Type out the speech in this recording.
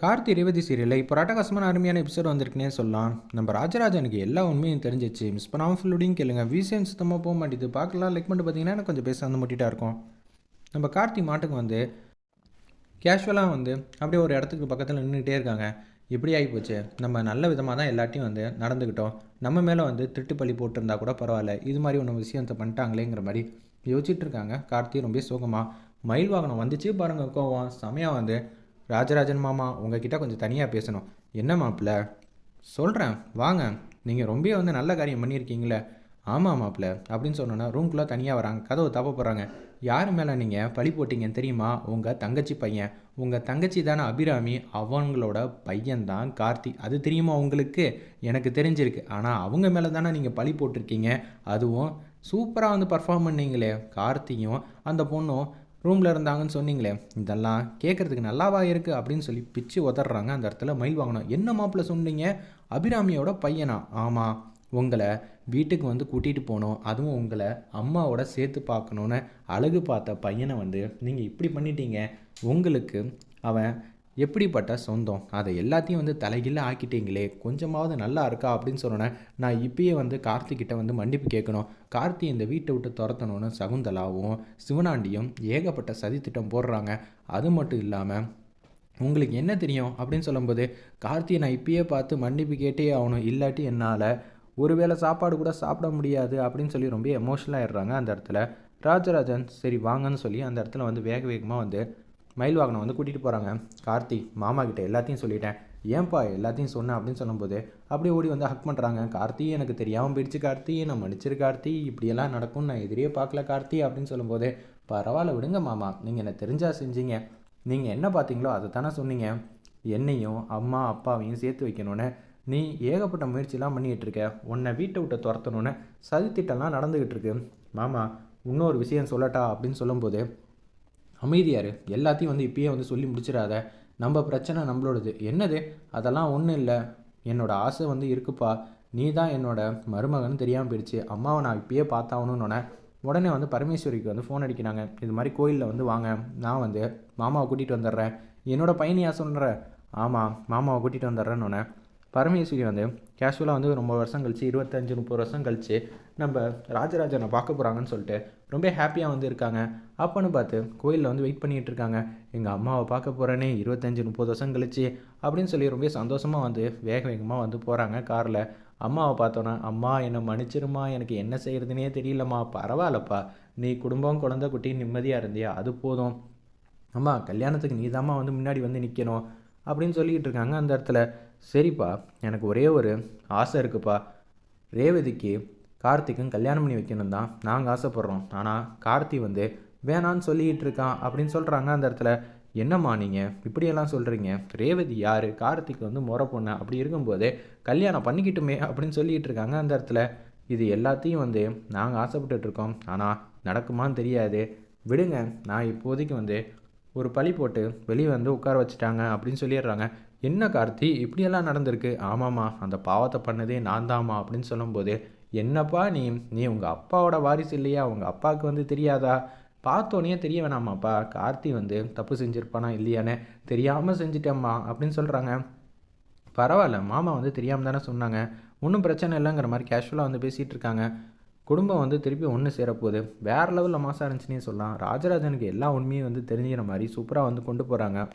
கார்த்தி ரேவதி சீரியலில் இப்போ அட்டகாசமான அருமையான எபிசோட் வந்திருக்குனே சொல்லலாம். நம்ம ராஜராஜனுக்கு எல்லா உண்மையும் தெரிஞ்சிச்சு. மிஸ் பண்ணாமல் ஃபுல்லுடையும் கேளுங்க. விசிஎன் சுத்தமாக போக மாட்டேது. பார்க்கலாம். லைக் பண்ணிட்டு பார்த்தீங்கன்னா எனக்கு கொஞ்சம் பேச வந்து முட்டிட்டா இருக்கும். நம்ம கார்த்தி மாட்டுக்கு வந்து கேஷுவலாக வந்து அப்படியே ஒரு இடத்துக்கு பக்கத்தில் நின்றுகிட்டே இருக்காங்க. இப்படி ஆகிப்போச்சு நம்ம நல்ல விதமாக தான் எல்லாத்தையும் வந்து நடந்துக்கிட்டோம் நம்ம மேலே வந்து திருட்டுப்பள்ளி போட்டிருந்தா கூட பரவாயில்ல. இது மாதிரி ஒன்று விஷயத்தை பண்ணிட்டாங்களேங்கிற மாதிரி யோசிச்சுட்டு இருக்காங்க. கார்த்தி ரொம்ப சோகமாக மயில் வாகனம் வந்துச்சு பாருங்கள் கோவம். செமையாக வந்து ராஜராஜன் மாமா உங்ககிட்ட கொஞ்சம் தனியாக பேசணும். என்ன மாப்பிள்ள? சொல்கிறேன் வாங்க. நீங்கள் ரொம்ப வந்து நல்ல காரியம் பண்ணியிருக்கீங்களே. ஆமாம் மாப்பிள்ள அப்படின்னு சொன்னோன்னா ரூம்குள்ளே தனியாக வராங்க. கதவு தப்ப போகிறாங்க யார் மேலே நீங்கள் பழி போட்டீங்கன்னு தெரியுமா? உங்கள் தங்கச்சி பையன். உங்கள் தங்கச்சி தானே அபிராமி. அவங்களோட பையன்தான் கார்த்தி. அது தெரியுமா உங்களுக்கு? எனக்கு தெரிஞ்சிருக்கு. ஆனால் அவங்க மேலே தானே நீங்கள் பழி போட்டிருக்கீங்க. அதுவும் சூப்பராக வந்து பர்ஃபார்ம் பண்ணீங்களே. கார்த்தியும் அந்த பொண்ணும் ரூமில் இருந்தாங்கன்னு சொன்னீங்களே இதெல்லாம் கேட்குறதுக்கு நல்லாவா இருக்குது அப்படின்னு சொல்லி பிச்சு உதறாங்க அந்த இடத்துல மயில் வாங்கணும். என்ன மாப்பிள்ள சொன்னீங்க? அபிராமியோட பையனா? ஆமாம் உங்களை வீட்டுக்கு வந்து கூட்டிகிட்டு போகணும். அதுவும் உங்களை அம்மாவோட சேர்த்து பார்க்கணுன்னு அழகு பார்த்த பையனை வந்து நீங்கள் இப்படி பண்ணிட்டீங்க. உங்களுக்கு அவன் எப்படிப்பட்ட சொந்தம்? அதை எல்லாத்தையும் வந்து தலைகீழ ஆக்கிட்டீங்களே கொஞ்சமாவது நல்லா இருக்கா அப்படின்னு சொன்னோன்னே நான் இப்பயே வந்து கார்த்திகிட்ட வந்து மன்னிப்பு கேட்கணும். கார்த்தி இந்த வீட்டை விட்டு துரத்தணும்னு சகுந்தலாவும் சிவனாண்டியும் ஏகப்பட்ட சதித்திட்டம் போடுறாங்க. அது மட்டும் இல்லாமல் உங்களுக்கு என்ன தெரியும்? அப்படின்னு சொல்லும்போது கார்த்தியை நான் இப்பயே பார்த்து மன்னிப்பு கேட்டே ஆகணும். இல்லாட்டி என்னால் ஒருவேளை சாப்பாடு கூட சாப்பிட முடியாது அப்படின்னு சொல்லி ரொம்ப எமோஷனலாக ஆயிடுறாங்க அந்த இடத்துல. ராஜராஜன் சரி வாங்கன்னு சொல்லி அந்த இடத்துல வந்து வேக வேகமாக வந்து மயில் வாகனம் வந்து கூட்டிகிட்டு போகிறாங்க கார்த்தி மாமா கிட்ட எல்லாத்தையும் சொல்லிட்டேன். ஏன்பா எல்லாத்தையும் சொன்னேன் அப்படின்னு சொல்லும்போது அப்படியே ஓடி வந்து ஹக் பண்ணுறாங்க கார்த்தி எனக்கு தெரியாமல் போயிடுச்சு கார்த்தி நான் மன்னிச்சிரு கார்த்தி இப்படியெல்லாம் நடக்கும்னு நான் எதிரியே பார்க்கல கார்த்தி அப்படின்னு சொல்லும்போது பரவாயில்ல விடுங்க மாமா நீங்கள் என்ன தெரிஞ்சால் செஞ்சீங்க. நீங்கள் என்ன பார்த்தீங்களோ அதை தானே சொன்னீங்க. என்னையும் அம்மா அப்பாவையும் சேர்த்து வைக்கணும்னு நீ ஏகப்பட்ட முயற்சிலாம் பண்ணிகிட்டு இருக்க. உன்னை வீட்டை விட்டு துரத்தணும்னு சதித்திட்டம்லாம் நடந்துக்கிட்டு இருக்கு. மாமா இன்னொரு விஷயம் சொல்லட்டா அப்படின்னு சொல்லும்போது அமைதியார் எல்லாத்தையும் வந்து இப்பயே வந்து சொல்லி முடிச்சிடாத. நம்ம பிரச்சனை நம்மளோடது. என்னது? அதெல்லாம் ஒன்றும் இல்லை. என்னோட ஆசை வந்து இருக்குப்பா. நீ தான் என்னோட மருமகன் தெரியாமல் போயிடுச்சு. அம்மாவை நான் இப்பயே பார்த்தாகணுன்னொன்னே உடனே வந்து பரமேஸ்வரிக்கு வந்து ஃபோன் அடிக்கிறாங்க. இது மாதிரி கோயிலில் வந்து வாங்க. நான் வந்து மாமாவை கூட்டிகிட்டு வந்துடுறேன். என்னோட பையனையா சொல்கிறேன் ஆமாம் மாமாவை கூட்டிகிட்டு வந்துடுறேன்னு பரமேஸ்வரி வந்து கேஷுவலாக வந்து ரொம்ப வருஷம் கழிச்சு இருபத்தஞ்சி முப்பது வருஷம் கழிச்சு நம்ம ராஜராஜனை பார்க்க போகிறாங்கன்னு சொல்லிட்டு ரொம்ப ஹாப்பியாக வந்து இருக்காங்க. அப்போன்னு பார்த்து கோயிலில் வந்து வெயிட் பண்ணிகிட்டு இருக்காங்க. எங்கள் அம்மாவை பார்க்க போகிறேனே இருபத்தஞ்சி முப்பது வருஷம் கழிச்சு அப்படின்னு சொல்லி ரொம்ப சந்தோஷமாக வந்து வேக வேகமாக வந்து போகிறாங்க காரில் அம்மாவை பார்த்தோன்னா அம்மா என்னை மன்னிச்சிருமா எனக்கு என்ன செய்கிறதுனே தெரியலம்மா. பரவாயில்லப்பா. நீ குடும்பம் குழந்தை குட்டி நிம்மதியாக இருந்தியா? அது போதும். அம்மா கல்யாணத்துக்கு நீ வந்து முன்னாடி வந்து நிற்கணும் அப்படின்னு சொல்லிக்கிட்டு இருக்காங்க அந்த இடத்துல. சரிப்பா எனக்கு ஒரே ஒரு ஆசை இருக்குப்பா. ரேவதிக்கு கார்த்திக்கும் கல்யாணம் பண்ணி வைக்கணும் தான் நாங்கள் ஆசைப்பட்றோம். ஆனால் கார்த்தி வந்து வேணான்னு சொல்லிக்கிட்டு இருக்கான் அப்படின்னு சொல்கிறாங்க அந்த இடத்துல. என்னம்மா நீங்கள் இப்படியெல்லாம் சொல்கிறீங்க ரேவதி யார்? கார்த்திக் வந்து முறை பொண்ணு? அப்படி இருக்கும்போது கல்யாணம் பண்ணிக்கிட்டுமே அப்படின்னு சொல்லிக்கிட்டு இருக்காங்க அந்த இடத்துல. இது எல்லாத்தையும் வந்து நாங்கள் ஆசைப்பட்டுருக்கோம் ஆனால் நடக்குமான்னு தெரியாது. விடுங்க நான் இப்போதைக்கு வந்து ஒரு பழி போட்டு வெளியே வந்து உட்கார வச்சுட்டாங்க அப்படின்னு சொல்லிடுறாங்க. என்ன கார்த்தி? இப்படியெல்லாம் நடந்திருக்கு. ஆமாம்மா அந்த பாவத்தை பண்ணதே நான் தாம்மா அப்படின்னு சொல்லும்போது என்னப்பா நீ? நீ உங்கள் அப்பாவோட வாரிசு இல்லையா? உங்கள் அப்பாவுக்கு வந்து தெரியாதா? பார்த்தோன்னே தெரிய வேணாமாப்பா. கார்த்தி வந்து தப்பு செஞ்சுருப்பானா இல்லையானே தெரியாமல் செஞ்சிட்டேம்மா அப்படின்னு சொல்கிறாங்க பரவாயில்ல மாமா வந்து தெரியாமல் தானே சொன்னாங்க. ஒன்றும் பிரச்சனை இல்லைங்கிற மாதிரி கேஷுவலாக வந்து பேசிகிட்டு இருக்காங்க. குடும்பம் வந்து திருப்பி ஒன்று சேரப்போகுது. வேறு லெவலில் மாசாக இருந்துச்சுன்னே சொல்லலாம். ராஜராஜனுக்கு எல்லா உண்மையும் வந்து தெரிஞ்சுக்கிற மாதிரி சூப்பராக வந்து கொண்டு போகிறாங்க